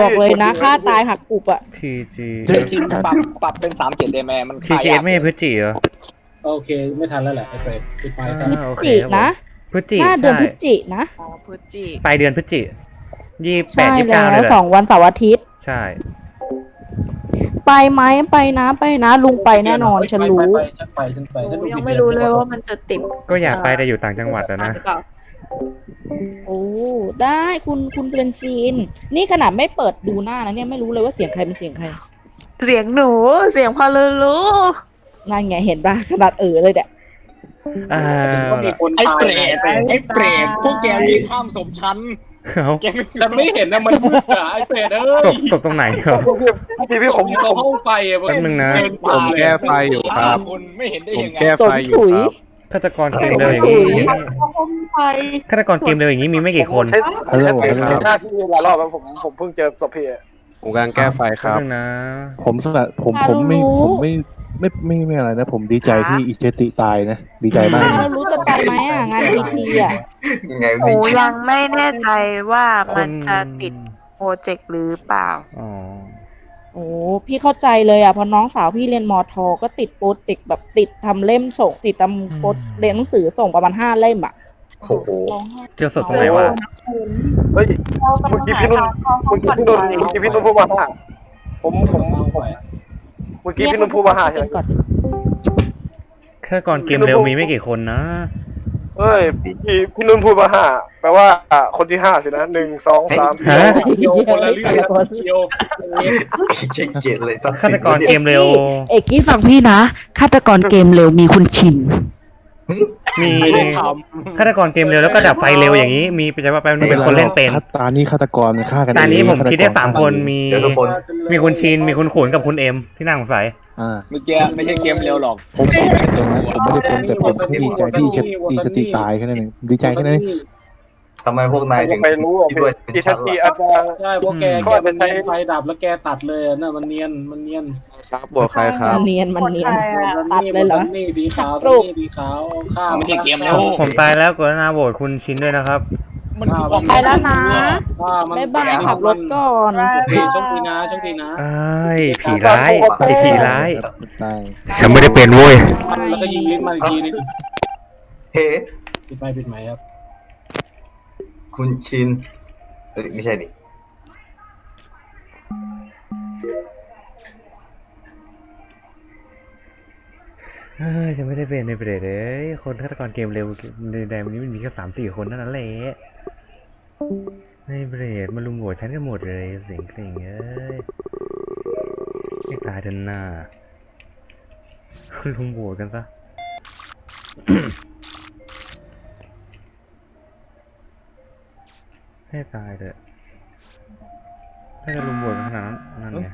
บอกเลยนะค่าตายหักกรุบอะทีจีเจ๊ไอ้ที่ปรับปรับเป็นสามเจ็ดได้ไหมมันทีขายจียากไม่ใช่พฤศจิเหรอ โอเค ไม่ทันแล้วแหละไอ้เปรตปิดไปซะอ่าโอเคจิครับนะพฤศจิหน้าเดือนใช่พฤศจินะอ๋อพฤศจิปลายเดือนพฤศจิยี่แปใช่ดยี่แปแล้ดเลวยแหละสองวันเสาร์อาทิตย์ ใช่ ไปไหมไปนะไปนะ ลุงไปแน่นอนฉันรู้ ไปไปฉันไปฉันไปฉันโอ้ดูยังผิดไม่เดือนรู้เลยดีกว่ามันจะติดก็อยากไปแต่อยู่ต่างจังหวัดอะนะ หรือเปล่า โอ้ ได้คุณคุณเป็นซีน นี่ขนาดไม่เปิดดูหน้านะเนี่ยไม่รู้เลยว่าเสียงใครเป็นเสียงใคร เสียงหนู เสียงพอลูลูนั่นไงเห็นปะขนาดเออเลยเด็กอ่าก็มีคนไอ้ตายเปรตนะไอ้เปรตพวกแกมีข้ามสมชั้นเอาแกไม่ฉันไม่เห็นนะมันมืดอะไอ้เปรตเอ้ศยพศพตรงไหนครับ พี่พี่ผมอยู่ตรงห้องไฟอะแป๊บนึงนะ เดิป่าผมแก้ไฟอยู่ครับคุณไม่เห็นได้ผมยังไงแก้สไฟมอยู่ถุยครับ ฆาตกรเกมเร็วอย่างนี้ห้องไฟฆาตกรเกมเร็วอย่างนี้มีไม่กี่คน ฮัลโหลฮัลโหลหน้าที่หลายรอบแล้วผมผมเพิ่งเจอศพพี่อะผมกำลังแก้ไฟคแป๊บรับ นึงนะ ผมสละผมผมไม่ผมไม่ไม่ไม่ไม่อะไรนะ ผมดีใจที่อิเจติตายนะ ดีใจมาก เรารู้จะไปไหมอะงานพีทีอะ ยังไงหนูยังไม่แน่ใจว่ามันจะคนติดโปรเจกต์หรือเปล่า อ๋อ โอ้พี่เข้าใจเลยอะเพราะน้องสาวพี่เรียนมอทอก็ติดโปรเจกต์แบบติดทำเล่มส่ง ติดทำโปรเรียนหนังสือส่งประมาณห้าเล่มอะโอ้โหร้องไห้เจอศพตรงไหนวะเฮ้ยเมื่อกี้พี่นุ่นเมื่อกี้พี่นุ่นเมื่อกี้พี่นุ่นพูดมาหาผมผมผมเมื่อกี้พี่นุ่นพูดมาหาใช่ไหมก่อนฆาตกรเกมเร็วมีไม่กี่คนนะ เฮ้ยพี่พี่นุ่นพูดมาหาแปลว่าคนที่ห้าสินะหนึ่งสองสามสี่ฮะเคียวคนละเรื่องนะเคียวเช็คเกตเลยตัดฆาตกรเกมเร็ว เอกกี้ฟังพี่นะฆาตกรเกมเร็วมีคุณชิน มีไม่ได้ทฆาตกรเกมเร็วแล้วก็ดับไฟเร็วอย่างนี้ มีจะว่าแป๊บนึงเป็นคนเล่นเป็นฆาตานี่ฆาตกรฆ่ากันตอนนี้เงผมคิดได้ฆตกรสามคนมี เดี๋ยวทุกคนำมีคุณชิน มีคุณขุนกับคุณเอ็มที่น่าสงสัย อ่าเมื่อกี้ไม่ใช่เกมเร็วหรอกผมผมไม่ได้เป็นนะผมไม่ได้เป็นแต่ผมแค่ดีใจที่อิเจติตายแค่นั้นเองดีใจแค่นั้นเองทำไมพวกนายถึงไปรู้อะคิดพี่ว่าเป็นอีชั้ทันทีล่ะอาจารย์ใช่พวกแกแกมันเนียนไฟดับแล้วแกตัดเลยอะน่ะมันเนียนมันเนียน ครับบวกใครครับมันเนียนมันเนียนตัดนี่เลยเหรอ นี่สีขาวรูตัวปนี้สีขาวข้ามไม่ใช่เกมเร็วผมตายแล้วกรุณาโหวตคุณชินด้วยนะครับ มันคือความไปแล้วนะ ข้ามันบ๊ายบายขับรถก่อนพี่โชคดีนะโชคดีนะไอ้ยผีร้ายไอ้ผีร้ายตาย ฉันไม่ได้เป็นเว้ย แล้วก็ยิงลิ้นมาอีกทีนึงเฮ้ปิดไปปิดไหมครับ คุณชินเอ้ยไม่ใช่ดิ เอ้ยฉันไม่ได้เป็นในประเด็นเลยคนฆาตกรเกมเร็วในแดนนี้มันมีแค่สามสี่คนเท่านั้นแหละในเบรดมาลุมโหวตฉันกันหมดเลยเสียงเพลงเอ้ยให้ตายเถอะหน้าลุมโหวตกันซะให้ตายเถอะให้เราลุมโหวตกันขนาดนั้นนั่นไง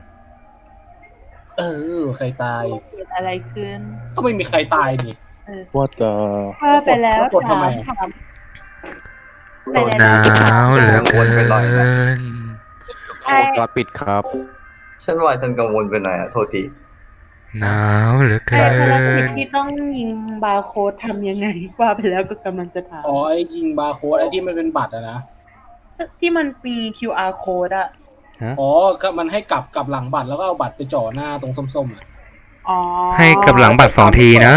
เออ ใครตาย เกิดอะไรขึ้น ก็ไม่มีใครตายนี่ว่าเอ่อเมื่อไปแล้วกดทำถามไมถามหนาวเหลือเกินวงจรปิดครับ ฉันว่าฉันกังวลไปหน่อยอะโทษทีหนาวเหลือใครเกิภารกิจนที่ต้องยิงบาร์โค้ดทำยังไงว่าไปแล้วก็กำลังจะถามอ๋อไอ้ยิงบาร์โค้ดไอ้ที่มันเป็นบัตรอะนะที่มันมี QR code อะ อ๋อก็มันให้กลับกลับหลังบัตรแล้วก็เอาบัตรไปจ่อหน้าตรงส้มๆอะอ๋อให้กับหลังบัตรสองทีนะ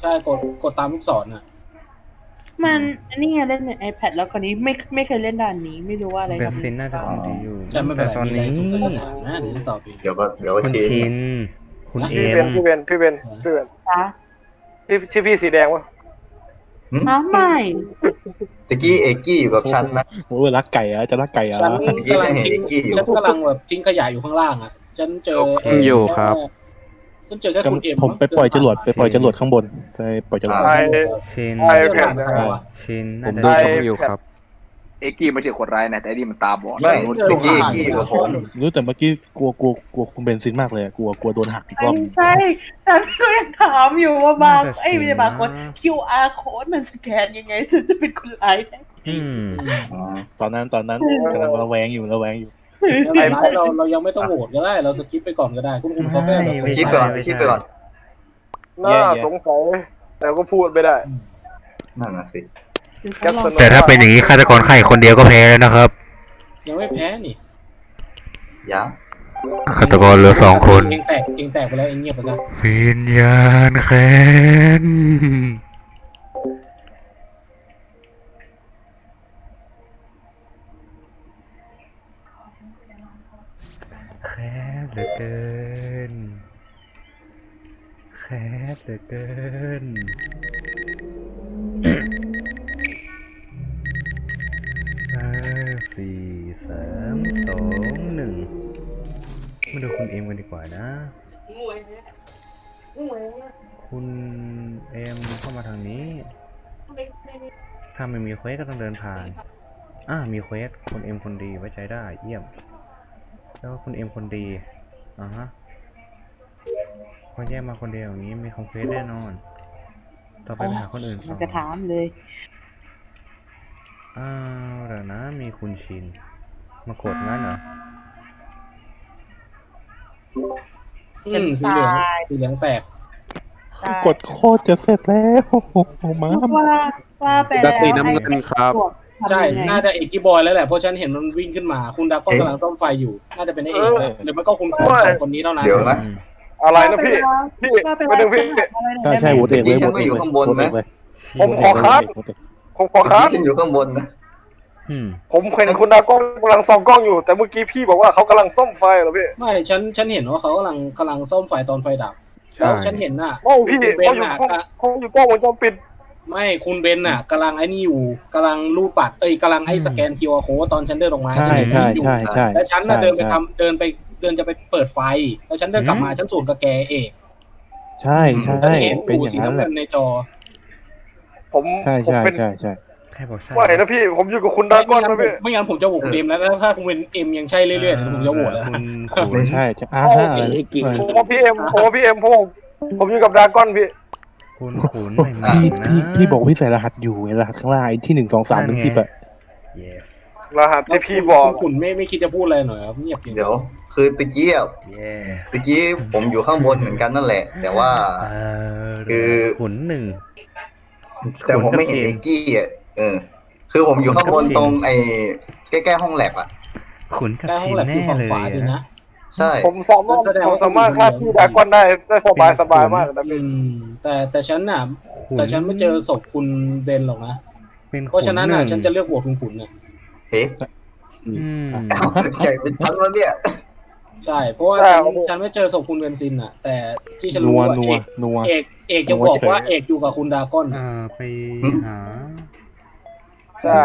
ใช่กดกดตามลูกศรอะ มันอันนี้ไงเล่นใน iPad แล้วคนนี้ไม่ไม่เคยเล่นด่านนี้ไม่รู้ว่าอะไรเบนทำซินน่าจะของดีอยู่ใช่ไม่เป็แต่นไรตอนมีอะไรนี้สุดสัปดาห์นะเดี๋ยวจะตอบอีกเดี๋ยวก็เดี๋ยวก็คุณชี้ชินคุณเอ็พี่เบนมพี่เบนพี่เบนพี่เบนจ้ะที่ชื่อพี่สีแดงวะ อ้าวไม่ ตะกี้เอกกี้อยู่กับฉันนะ โอ้ยรักไก่เหรอะจะรักไก่เหรฉันอะเมื่อกี้กำลังฉันเห็นทิ้งเอกกี้อยู่ฉันกำลังแบบทิ้งขยะอยู่ข้างล่างอะ ฉันเจออยู่ครับฉันเจอแค่คุณเอ็มผมไปปล่อยจรวดไปปล่อยจรวดข้างบนไปปล่อยจรวดไอชินไอ้แผ่นนะนะชินผน่ามจะดูช่องอยู่ครับ เอ็กกี้ไม่ใช่คนร้ายนะ แต่ไอ้นี่มันตาบอดไม่เมื่อกี้เอกกี้อยู่กับผมรู้แต่เมื่อกี้กลัวกลัวกลัวคุณเบนซินมากเลยอะกลัวกลัวโดนหักอีกรอบไม่ใช่ฉันก็ยังถามอยู่ว่าบาร์ไอ้ยไม่ใช่บาร์โค้ด QR code มันสแกนยังไงฉันจะเป็นคนร้ายได้อืมอ๋อตอนนั้นตอนนั้นกำลังระแวงอยู่ระแวงอยู่ไม่เป็นไรเราเรายังไม่ต้องโหวตก็ได้ เราสกิปไปก่อนก็ได้คุณคุณเขาแค่แบบไม่คิดไปก่อนคิดไปก่อนน่าสงสัยแต่ก็พูดไม่ได้นั่นน่ะสิ แก๊ปสโนว์แต่ถ้าเป็นอย่างนี้ฆาตกรไข่คนเดียวก็แพ้แล้วนะครับยังไม่แพ้นี่ยังฆาตกรเหลือสองคนเองแตกเองแตกไปแล้วเองเงียบไปแล้ววิญญาณแค้นแค้นเหลือเกินแค้นเหลือเกิน สี่สามสองหนึ่งมาดูคุณเอ็มกันดีกว่านะคุณเอ็มเข้ามาทางนี้ ถ้าไม่มีเควสก็ต้องเดินผ่าน อ่ามีเควสคุณเอ็มคนดีไว้ใจได้ เยี่ยม แล้วคุณเอ็มคนดีอ่าฮะพอแยกมาคนเดียวอย่างนี้มีคอมเควสแน่นอน ต่อไปไปหาคนอื่นต่นอจะถามเลย อ้าวเดี๋ยวนะมีคุณชิน มากดงั้นเหรอ อืมสีเหลืองสีเหลืองแตกกดโคตรจะเสร็จแล้วโอ้โหม้าว่าว่าไปดัตตีน้ำเงินครับ ใช่ น่าจะเอกกี้บอยแล้วแหละ เพราะฉันเห็นมันวิ่งขึ้นมา คุณดากอนกำลังต้มไฟอยู่ น่าจะเป็นไอเอกเลยหรือมันก็คุณของสองคนนี้เท่านั้น เดี๋ยวนะ อะไรนะพี่ พี่ไม่ต้องพี่ใช่ใช่โหวตเอกเลยนี่โหฉัวนตไม่เอกอยู่เลยข้างบนโหวตเอนะกเลย ผมขอครับโหวตเอกผมขอครับฉันอยู่ข้างบนนะ อืม ผมเห็นคุณดากล้องกำลังส่องกล้องอยู่ แต่เมื่อกี้พี่บอกว่าเขากำลังซ่อมไฟเหรอพี่ไม่ฉันฉันเห็นว่าเขากำลังกำลังซ่อมไฟตอนไฟดับใช่ แล้วฉันเห็นน่ะ โอ้พี่คุณเบเขานอยู่น่ะห้องกะเขาอยู่กล้องวงจรปิดไม่คุณเบนน่ะกำลังไอ้นี่อยู่กำลังรูดบัตรเอ้ยกำลังไอ้สแกนคิวอาร์โค้ดตอนฉันเดินออกมาใช่ฉันเห็นใช่อยู่ใช่ใช่แล้วฉันน่ะใช่เดินไปใช่ทำเดินไปเดินจะไปเปิดไฟ แล้วฉันเดินกลับมาฉันสวนกับแกเอกใช่ใช่แล้วเห็นเป็นปูอย่างสีนั้นน้ำแหเงิละนในจอ ผมใช่ผมใช่เป็นใช่ใช่ใครบอกใช่ว่าเห็นนะพี่ผมอยู่กับคุณดากล้องนะพี่ไม่งั้นผมจะโหวตคุณเอ็มแล้วแล้วถ้าคุณเป็นเอ็มยังใช่เรื่อยๆเดี๋ยวผมจะโหวตแล้วคุณขุนไม่ใช่ใช่อ่าฮะอะไรนะผมว่าพี่เอ็มผมว่าพี่เอ็มผมผมอยู่กับดากล้อนพี่คุณขุนไม่มีพี่นะพี่พี่บอกพี่ใส่รหัสอยู่ไงรหัสข้างล่างไอ้ที่หนึ่งสองสามเป็นคลิปอะ yes รหัสที่พี่บอกคุณไม่ไม่คิดจะพูดอะไรหน่อยครับเงียบจริงเดี๋ยวคือตะกี้อะ yes ตะกี้ผมอยู่ข้างบนเหมือนกันนั่นแหละ แต่ว่า เออคือ ขุนหนึ่ง แต่ผมไม่เห็นเอกกี้อะเออ คือผมอยู่ข้างบนตรงไอ้ใกล้ๆห้องแลบอะขุนกับใกล้ห้อชิงนแลบอแน่ยู่ฝั่งเลยขวาดีนะใช่ผมสามารถผมสามารถฆ่าพี่ดากล้อนได้ได้สบายสบายมากนะอืพี่มแต่แต่ฉันน่ะขุนแต่ฉันไม่เจอศพคุณเบนหรอกนะเป็นเพราะฉะนั้นน่ะขุฉันจะเลือกโหวตคุณขุนน่ะเฮ้ยอืมใหญ่เป็นชั้นแล้วเนี่ย ใช่ เพราะว่าฉันฉันไม่เจอศพคุณเบนซินน่ะ แต่ที่ฉันนัรู้วว่านัเอวกนัว เอกเอกจะบอกว่าเอกอยู่กับคุณดากอนอ่าไปหาใช่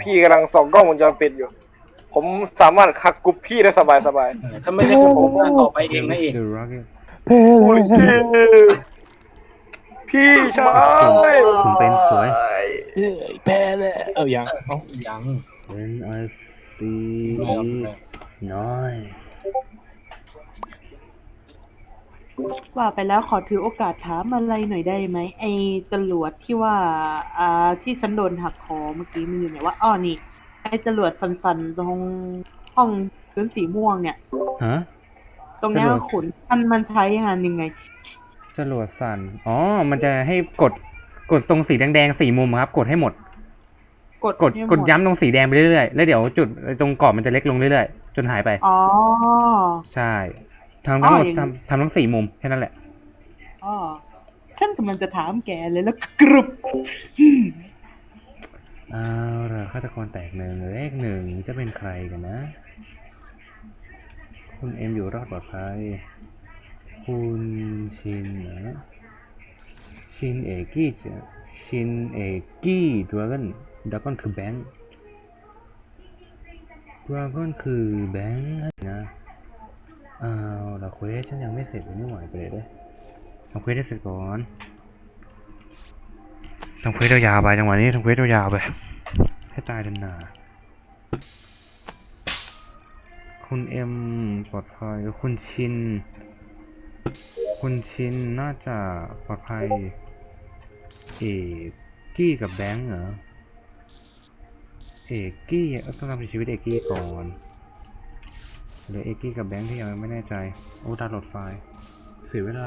พี่กำลังส่องกล้องวงจรปิดอยู่ ผมสามารถคักกรุ๊ปพี่ได้สบายสบายถ้าไม่ใช่คุณผมก็ต่อไปเองนะเอก The Rocket เพ่อุ้ยเลยพี่พี่ชายคุณเป็นสวยเอ้ยแพ้เลยเอาอย่างเอายัง When I see noise ว่าไปแล้วขอถือโอกาสถามอะไรหน่อยได้ไหมไอ้จรวดที่ว่า อ่า ที่ฉันโดนหักคอเมื่อกี้มันอยู่ไหนว่าอ้อนี่ ไอ้จรวดสันๆตรงห้องพื้นสีม่วงเนี่ย ฮะ ตรงเนี้ยจรวดขุนมันมันใช้งานยังไง จรวดสั่น อ๋อ มันจะให้กด กดตรงสีแดงๆสี่มุมครับ กดให้หมด กดกด ให้หมกดย้ำตรงสีแดงไปเรื่อยๆ แล้วเดี๋ยวจุดตรงกรอบมันจะเล็กลงเรื่อยๆ จนหายไป อ๋อ ใช่ ทำทั้งหมดอ๋ออย่างนี้ทำทำทั้งสี่มุมแค่นั้นแหละอ๋อฉันกำลังจะถามแกเลยแล้วกรุบเอาล่ะฆาตกรแตกหนึ่งเลขหนึ่งจะเป็นใครกันนะ คุณเอ็มอยู่รอดปลอดภัย คุณชินนะชินเอกี้จะชินเอกี้ดราก้อนดราก้อนคือแบงค์ดราก้อนคือแบงค์นะเอาละเควสฉันยังไม่เสร็จเลยนี่หว่าไปเลยเด้อทำเควสให้เสร็จก่อนทำเควสยาวไปจังหวะนี้ทำเควสยาวไป ให้ตายดันหนาคุณเอ็มปลอดภัยคุณชิน คุณชินน่าจะปลอดภัย เอกกี้กับแบงค์เหรอ เอกกี้ต้องทำในชีวิตเอกกี้ก่อน เหลือเอกกี้กับแบงค์ที่ยังไม่แน่ใจ โอ้ดาวน์โหลดไฟล์เสียเวลา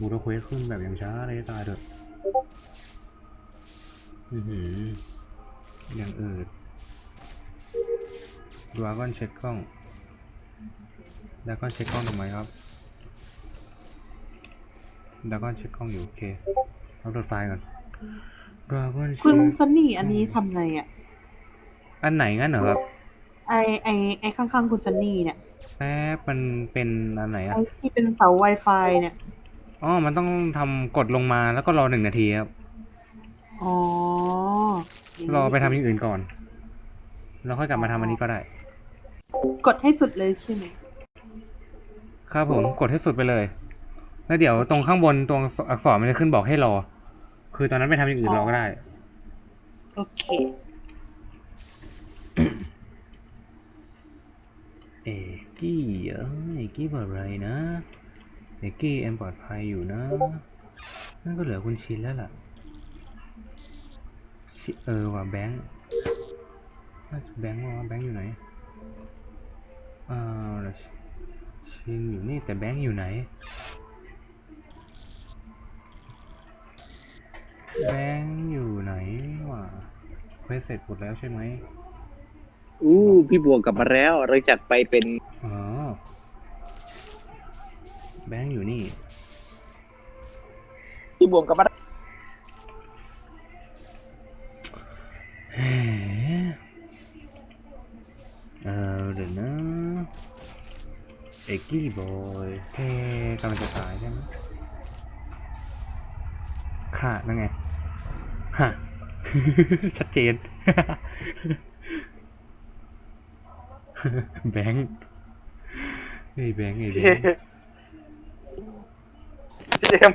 บูโรเควสขึ้นแบบอย่างช้าเลยตายเถอะอือหืออย่างอื่นดราก้อนเช็คกล้องแล้วก็เช็คกล้องทำไมครับแล้วก็เช็คกล้องอยู่โอเคเอาโหลดไฟล์ก่อนดราก้อนคุณชิซันนี่อันนี้ทำไงอะ อันไหนงั้นเหรอครับ ไอไอไอข้างๆคุณซันนี่เนี่ยแป๊บมันเป็นอันไหนไออะที่เป็นเสา Wi-Fi เนี่ยอ๋อ มันต้องทำกดลงมาแล้วก็รอหนึ่งนาทีครับ อ๋อรอไปทำอย่างอื่นก่อน แล้วค่อยกลับมาทำอันนี้ก็ได้ กดให้สุดเลยใช่ไหมครับผมกดให้สุดไปเลย แล้วเดี๋ยวตรงข้างบนตรงอักษรมันจะขึ้นบอกให้รอ คือตอนนั้นไปทำอย่างอื่นรอก็ได้ โอเค เอกกี้เหรอเอกกี้ปลอดภัยนะเอกกี้เอ็มปลอดภัยอยู่นะ นั่นก็เหลือคุณชินแล้วล่ะเออว่ะแบงค์แบงค์ว่าแบงค์อยู่ไหนอ่าชิชินอยู่นี่แต่แบงค์อยู่ไหน แบงค์อยู่ไหนวะเควสเสร็จหมดแล้วใช่ไหม อู้พี่บัวกลับมาแล้วหลังจากไปเป็นอ๋อ แบงค์อยู่นี่ พี่บัวกลับมาเฮ้เออเดี๋ยวนะเอกกี้บอยเฮ้กำลังจะตายใช่ไหมค่ะนั่นไงฮะ ชัดเจน แบงค์ไอ้ยแบงค์ไอ้แบพี่งค์พี่เอ็ม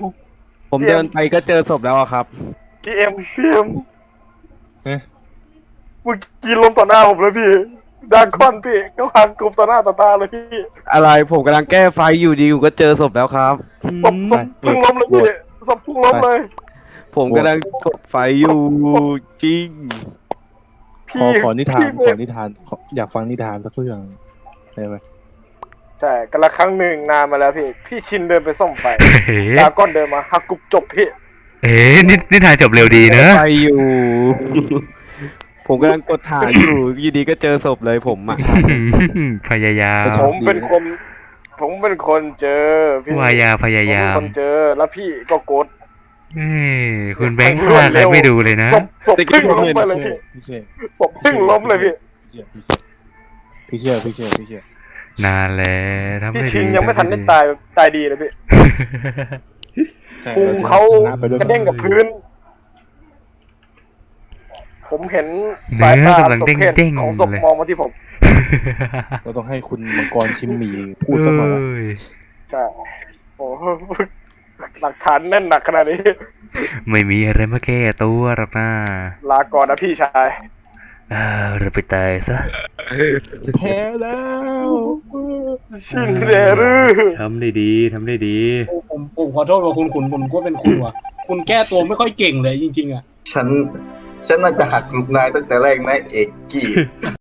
ผมเดินไปก็เจอศพแล้วอะครับ พี่เอ็มพี่เอ็มเอ๊ะเมื่อกี้ล้มต่อหน้าผมเลยพี่ดากอนพี่ก็วางกลุ่มต่อหน้าต่อตาเลยพี่อะไรผมกำลังแก้ไฟอยู่ดีผมก็เจอศพแล้วครับ ศพศพเพิ่งล้มเลยพี่ศพเพิ่งล้มเลย ผมกำลังกดไฟอยู่จริง ขอขอนิทานพี่ขอนิทานขออยากฟังนิทานสักเรื่องได้ไหมใช่กันละครั้งหนึ่งนานมาแล้วพี่ พี่ชินเดินไปซ่อมไฟเฮ้ดากอนเดินมาหักกุบจบพี่เอ๊ะนี่นี่ทายจบเร็วดีนะไฟอยู่ ผมกำลังกดถ่ายอยู่อยีดีก็เจอศพเลยผมอะพยายามผมเป็นคน ผมเป็นคนเจอพี่วายาพยายาผมเป็นมคนเจอแล้วพี่ก็กด เอ้ยคุณแบงค์ฆ่าใครไม่ดูเลยนะ ศพศพเพิ่งล้มไปเลยพี่พี่เชื่อศพเพิ่งล้มเลยพี่พี่เชื่อพี่เชื่อพี่เชื่อ นานแล้วทำพี่ได้ชิดีนยังไม่ทันได้ทำตายตายดีเลยพี่ใช่พุงรชนะเขาชนะไปด้วยกระเด้งกับพื้น ผมเห็นเนื้สายอตากำลังสมเด้งเพศเด้งของศพเลยมองมาที่ผมเราต้องให้คุณมังกรชิมหมี่พูดสักหน่อยนะเอ้ย ใช่โอ้โห หลักฐานแน่นหนักขนาดนี้ ไม่มีอะไรมาแก้ตัวหรอกนะลาก่อนนะพี่ชายเออเราไปตายซะแพ้แล้วชินเดรือ ทำได้ดีทำได้ดี ผมผมขอโทษว่าคุณขุนผมก็เป็นคุณว่ะ คุณแก้ตัวไม่ค่อยเก่งเลยจริงๆอะ ฉัน ฉันน่าจะหักลูกนายตั้งแต่แรกนะเอกกี้